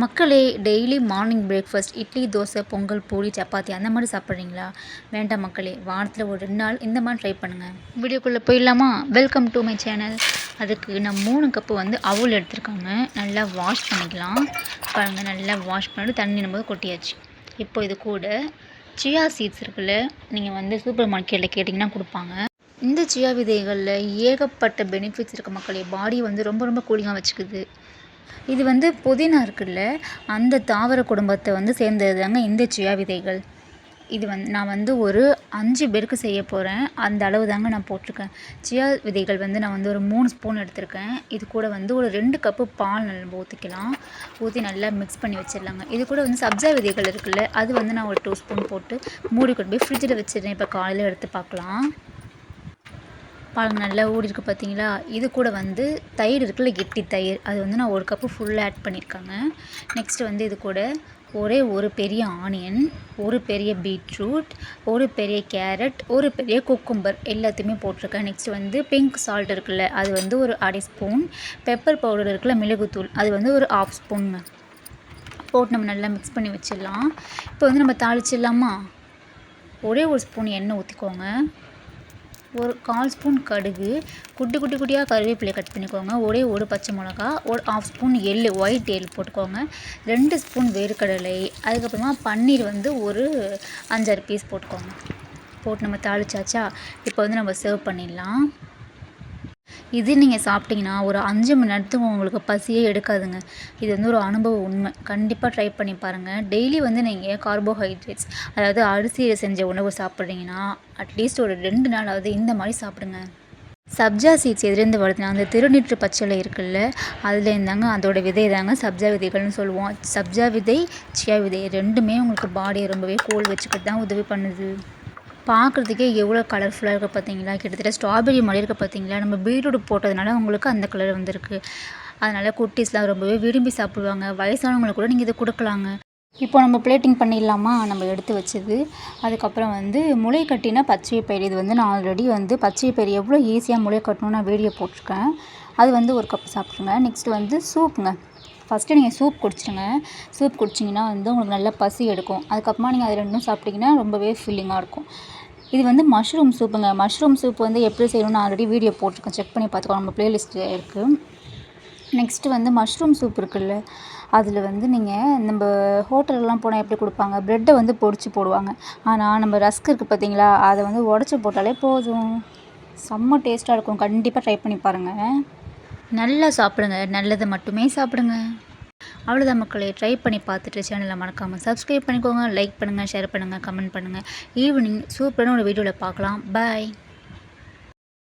மக்களே daily morning breakfast idli dosa pongal puri chapati அந்த மாதிரி சாப்பிட்றீங்களா? வேண்டாம் மக்களே வாரத்தில் ஒரு ரெண்டு நாள் இந்த மாதிரி ட்ரை பண்ணுங்கள் வீடியோக்குள்ளே போயிடலாமா? வெல்கம் டு மை சேனல் அதுக்கு நான் மூணு கப்பு வந்து அவுல் எடுத்திருக்காங்க. நல்லா வாஷ் பண்ணிக்கலாம். பாருங்கள் நல்லா வாஷ் பண்ணிட்டு தண்ணி நம்ம கொட்டியாச்சு. இப்போ இது கூட சியா சீட்ஸ் இருக்குல்ல நீங்கள் வந்து சூப்பர் மார்க்கெட்டில் கேட்டிங்கன்னா கொடுப்பாங்க. இந்த சியா விதைகளில் ஏகப்பட்ட பெனிஃபிட்ஸ் இருக்குது மக்களே. பாடி வந்து ரொம்ப ரொம்ப கூலிங்காக வச்சுக்குது. இது வந்து புதினா இருக்குல்ல அந்த தாவர குடும்பத்தை வந்து சேர்ந்தது தாங்க இந்த சியா விதைகள். இது வந்து நான் வந்து ஒரு அஞ்சு பேருக்கு செய்ய போகிறேன் அந்த அளவு தாங்க நான் போட்டிருக்கேன். சியா விதைகள் வந்து நான் வந்து ஒரு மூணு ஸ்பூன் எடுத்திருக்கேன். இது கூட வந்து ஒரு ரெண்டு கப்பு பால் நல்லா ஊற்றிக்கலாம் ஊற்றி நல்லா மிக்ஸ் பண்ணி வச்சிடலாங்க. இது கூட வந்து சப்ஜா விதைகள் இருக்குல்ல அது வந்து நான் ஒரு டூ ஸ்பூன் போட்டு மூடி கொண்டு போய் ஃப்ரிட்ஜில் வச்சிருந்தேன் இப்போ காலையில் எடுத்து பார்க்கலாம். பால் நல்லா ஓடிருக்கு பார்த்தீங்களா? இது கூட வந்து தயிர் இருக்குல்ல கெட்டி தயிர். அது வந்து நான் ஒரு கப்பு ஃபுல்லாக ஆட் பண்ணியிருக்காங்க. நெக்ஸ்ட்டு வந்து இது கூட ஒரே ஒரு பெரிய ஆனியன் ஒரு பெரிய பீட்ரூட் ஒரு பெரிய கேரட் ஒரு பெரிய குக்கும்பர் எல்லாத்தையுமே போட்டிருக்கேன். நெக்ஸ்ட் வந்து பிங்க் சால்ட் இருக்குல்ல அது வந்து ஒரு அரை ஸ்பூன் பெப்பர் பவுடர் இருக்குல்ல மிளகுத்தூள் அது வந்து ஒரு ஆஃப் ஸ்பூனுங்க போட்டு நம்ம நல்லா மிக்ஸ் பண்ணி வச்சிடலாம். இப்போ வந்து நம்ம தாளிச்சிடலாமா? ஒரே ஒரு ஸ்பூன் எண்ணெய் ஊற்றிக்கோங்க ஒரு கால் ஸ்பூன் கடுகு குட்டி குட்டி குட்டியாக கருவேப்பிலை கட் பண்ணிக்கோங்க. ஒரே ஒரு பச்சை மிளகா ஒரு ஆஃப் ஸ்பூன் எள் ஒயிட் எள் போட்டுக்கோங்க. ரெண்டு ஸ்பூன் வேர்க்கடலை அதுக்கப்புறமா பன்னீர் வந்து ஒரு அஞ்சாறு பீஸ் போட்டுக்கோங்க. போட்டு நம்ம தாளிச்சாச்சா? இப்போ வந்து நம்ம சர்வ் பண்ணிடலாம். இது நீங்கள் சாப்பிட்டிங்கன்னா ஒரு அஞ்சு மணி நேரத்துக்கு உங்களுக்கு பசியே எடுக்காதுங்க. இது வந்து ஒரு அனுபவ உண்மை. கண்டிப்பாக ட்ரை பண்ணி பாருங்கள் டெய்லி வந்து நீங்கள் கார்போஹைட்ரேட்ஸ் அதாவது அரிசியில் செஞ்ச உணவு சாப்பிட்றீங்கன்னா அட்லீஸ்ட் ஒரு ரெண்டு நாளாவது இந்த மாதிரி சாப்பிடுங்க. சப்ஜா சீட்ஸ் எதிர்ந்து வருதுன்னா அந்த திருநீற்று பச்சளை இருக்குல்ல அதில் இருந்தாங்க அதோட விதை தாங்க சப்ஜா விதைகள்னு சொல்லுவோம். சப்ஜா விதை சியா விதை ரெண்டுமே உங்களுக்கு பாடியை ரொம்பவே கோல் வச்சுக்கிட்டு தான் உதவி பண்ணுது. பார்க்குறதுக்கே எவ்வளோ கலர்ஃபுல்லாக இருக்குது பார்த்தீங்களா? கிட்டத்தட்ட ஸ்ட்ராபெரி மாதிரி இருக்குது பார்த்தீங்களா? நம்ம பீட்ரூட் போட்டதுனால உங்களுக்கு அந்த கலர் வந்திருக்கு. அதனால் குட்டீஸ்லாம் ரொம்பவே விரும்பி சாப்பிடுவாங்க. வயசானவங்களுக்கு கூட நீங்கள் இதை கொடுக்கலாங்க. இப்போ நம்ம பிளேட்டிங் பண்ணிடலாமா? நம்ம எடுத்து வச்சது. அதுக்கப்புறம் வந்து முளை கட்டினா பச்சை பயிர் இது வந்து நான் ஆல்ரெடி வந்து பச்சை பயிர் எவ்வளோ ஈஸியாக முளை கட்டணும்னு நான் வீடியோ போட்டிருக்கேன். அது வந்து ஒரு கப் சாப்பிட்ருங்க நெக்ஸ்ட்டு வந்து சூப்புங்க ஃபஸ்ட்டு நீங்கள் சூப் குடிச்சிடுங்க சூப் குடிச்சிங்கன்னா வந்து உங்களுக்கு நல்லா பசி எடுக்கும். அதுக்கப்புறமா நீங்கள் அது ரெண்டும் சாப்பிட்டிங்கன்னா ரொம்பவே ஃபீலிங்காக இருக்கும். இது வந்து மஷ்ரூம் சூப்புங்க மஷ்ரூம் சூப் வந்து எப்படி செய்யணும்னு ஆல்ரெடி வீடியோ போட்டிருக்கேன். செக் பண்ணி பார்த்துக்கோ நம்ம ப்ளேலிஸ்ட்டில் இருக்குது நெக்ஸ்ட்டு வந்து மஷ்ரூம் சூப் இருக்குல்ல. அதில் வந்து நீங்கள் நம்ம ஹோட்டலெலாம் போனால் எப்படி கொடுப்பாங்க? ப்ரெட்டை வந்து பொடிச்சு போடுவாங்க. ஆனால் நம்ம ரஸ்க் இருக்குது பார்த்தீங்களா? அதை வந்து உடச்சி போட்டாலே போதும். செம்ம டேஸ்ட்டாக இருக்கும். கண்டிப்பாக ட்ரை பண்ணி பாருங்கள் நல்லா சாப்பிடுங்க. நல்லதை மட்டுமே சாப்பிடுங்க. அவ்வளோதான் மக்களே. ட்ரை பண்ணி பார்த்துட்டு சேனலை மறக்காமல் சப்ஸ்கிரைப் பண்ணிக்கோங்க. லைக் பண்ணுங்கள் ஷேர் பண்ணுங்கள் கமெண்ட் பண்ணுங்கள் ஈவினிங் சூப்பரான ஒரு வீடியோவில் பார்க்கலாம். பாய்